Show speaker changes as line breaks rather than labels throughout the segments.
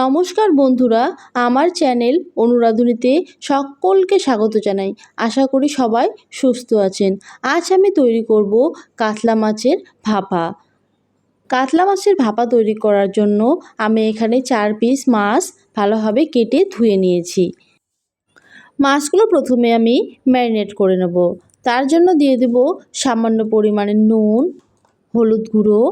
নমস্কার বন্ধুরা, আমার চ্যানেল অনুরাধুনীতে সকলকে স্বাগত জানাই। আশা করি সবাই সুস্থ আছেন। আজ আমি তৈরি করব কাতলা মাছের ভাপা। কাতলা মাছের ভাপা তৈরি করার জন্য আমি এখানে চার পিস মাছ ভালোভাবে কেটে ধুয়ে নিয়েছি। মাছগুলো প্রথমে আমি ম্যারিনেট করে নেব। তার জন্য দিয়ে দেব সামান্য পরিমাণে নুন, হলুদ গুঁড়ো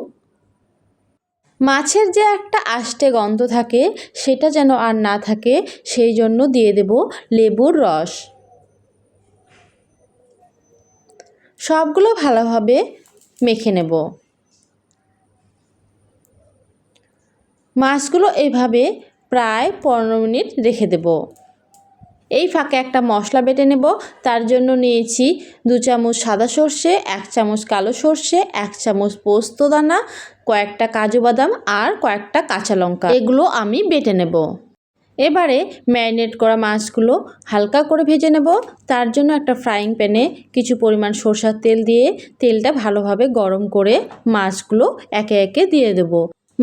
মাছের যে একটা আষ্টে গন্ধ থাকে, সেটা যেন আর না থাকে, সেই জন্য দিয়ে দেব লেবুর রস। সবগুলো ভালোভাবে মেখে নেব। মাছগুলো এভাবে প্রায় পনেরো মিনিট রেখে দেব। এই ফাঁকে একটা মশলা বেটে নেব। তার জন্য নিয়েছি দু চামচ সাদা সর্ষে, এক চামচ কালো সর্ষে, এক চামচ পোস্ত দানা, কয়েকটা কাজু বাদাম আর কয়েকটা কাঁচা লঙ্কা। এগুলো আমি বেটে নেব। এবারে ম্যারিনেট করা মাছগুলো হালকা করে ভেজে নেব। তার জন্য একটা ফ্রাইং প্যানে কিছু পরিমাণ সরষার তেল দিয়ে তেলটা ভালোভাবে গরম করে মাছগুলো একে একে দিয়ে দেব।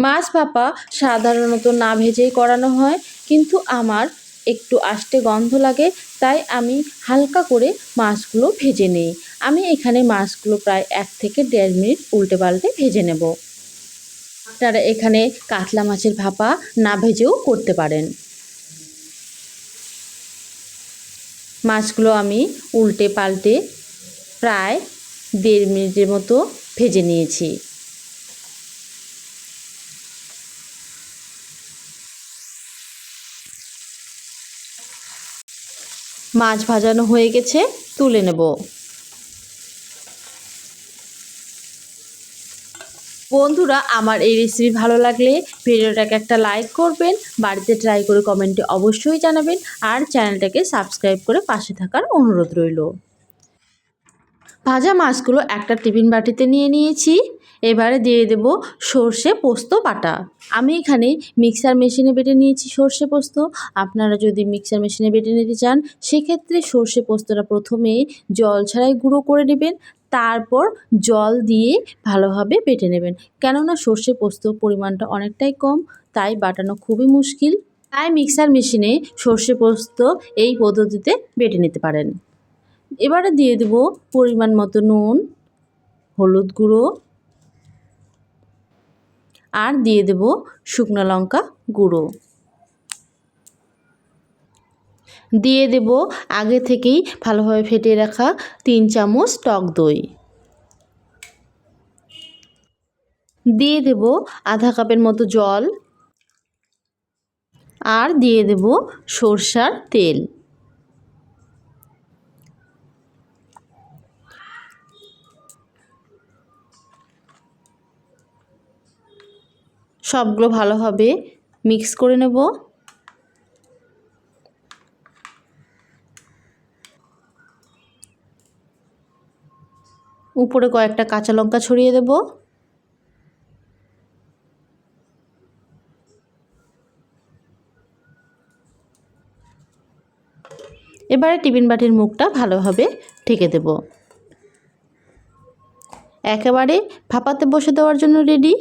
মাছ ভাপা সাধারণত না ভেজেই করানো হয়, কিন্তু আমার একটু আষ্টে গন্ধ লাগে, তাই আমি হালকা করে মাছগুলো ভেজে নিই। আমি এখানে মাছগুলো প্রায় এক থেকে দেড় মিনিট উল্টে পাল্টে ভেজে নেব। আপনারা এখানে কাতলা মাছের ভাপা না ভেজেও করতে পারেন। মাছগুলো আমি উল্টে পাল্টে প্রায় দেড় মিনিটের মতো ভেজে নিয়েছি। মাছ ভাজানো হয়ে গেছে, তুলে নেব। বন্ধুরা, আমার এই রেসিপি ভালো লাগলে ভিডিওটাকে একটা লাইক করবেন, বাড়িতে ট্রাই করে কমেন্টে অবশ্যই জানাবেন, আর চ্যানেলটাকে সাবস্ক্রাইব করে পাশে থাকার অনুরোধ রইল। ভাজা মাছগুলো একটা টিফিন বাটিতে নিয়ে নিয়েছি। এবারে দিয়ে দেব সর্ষে পোস্ত বাটা। আমি এখানে মিক্সার মেশিনে বেটে নিয়েছি সর্ষে পোস্ত। আপনারা যদি মিক্সার মেশিনে বেটে নিতে চান, সেক্ষেত্রে সর্ষে পোস্তটা প্রথমে জল ছাড়াই গুঁড়ো করে নেবেন, তারপর জল দিয়ে ভালোভাবে বেটে নেবেন। কেননা সর্ষে পোস্ত পরিমাণটা অনেকটাই কম, তাই বাটানো খুবই মুশকিল। তাই মিক্সার মেশিনে সর্ষে পোস্ত এই পদ্ধতিতে বেটে নিতে পারেন। এবারে দিয়ে দেব পরিমাণ মতো নুন, হলুদ গুঁড়ো আর দিয়ে দেব শুকনো লঙ্কা গুঁড়ো। দিয়ে দেব আগে থেকেই ভালোভাবে ফেটে রাখা তিন চামচ টক দই। দিয়ে দেব আধা কাপের মতো জল। আর দিয়ে দেব সরষার তেল। সবগুলো ভালোভাবে মিক্স করে নেব। উপরে কয়েকটা কাঁচা লঙ্কা ছড়িয়ে দেব। এবারে টিফিন বাটির মুখটা ভালোভাবে ঢেকে দেব। একেবারে ভাপাতে বসে দেওয়ার জন্য রেডি।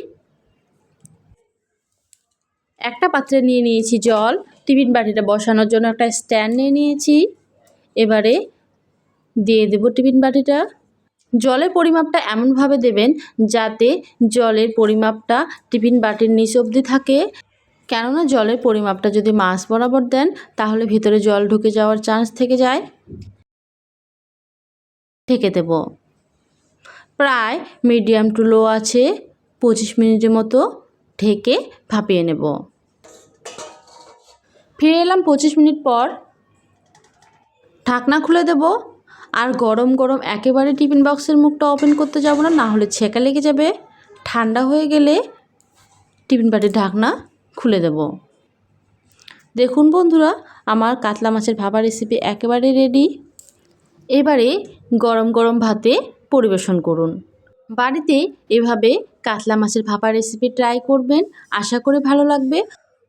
একটা পাত্রে নিয়ে নিয়েছি জল, টিফিন বাটিটা বসানোর জন্য একটা স্ট্যান্ড নিয়ে নিয়েছি। এবারে দিয়ে দেব টিফিন বাটিটা। জলের পরিমাপটা এমনভাবে দেবেন যাতে জলের পরিমাপটা টিফিন বাটির নিচ অবধি থাকে। কেননা জলের পরিমাপটা যদি মাছ বরাবর দেন, তাহলে ভিতরে জল ঢুকে যাওয়ার চান্স থেকে যায়। ঢেকে দেব। প্রায় মিডিয়াম টু লো আছে, পঁচিশ মিনিটের মতো ঢেকে ভাপিয়ে নেব। ফিরে এলাম পঁচিশ মিনিট পর। ঢাকনা খুলে দেব। আর গরম গরম একেবারে টিফিন বক্সের মুখটা ওপেন করতে যাব না না হলে ছেঁকা লেগে যাবে। ঠান্ডা হয়ে গেলে টিফিন বাটির ঢাকনা খুলে দেব। দেখুন বন্ধুরা, আমার কাতলা মাছের ভাবা রেসিপি একেবারে রেডি এবারে গরম গরম ভাতে পরিবেশন করুন। বাড়িতে এভাবে কাতলা মাছের ভাপা রেসিপি ট্রাই করবেন, আশা করে ভালো লাগবে।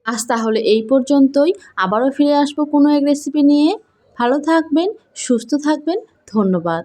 আজ তাহলে এই পর্যন্তই। আবারও ফিরে আসব কোনো এক রেসিপি নিয়ে। ভালো থাকবেন, সুস্থ থাকবেন। ধন্যবাদ।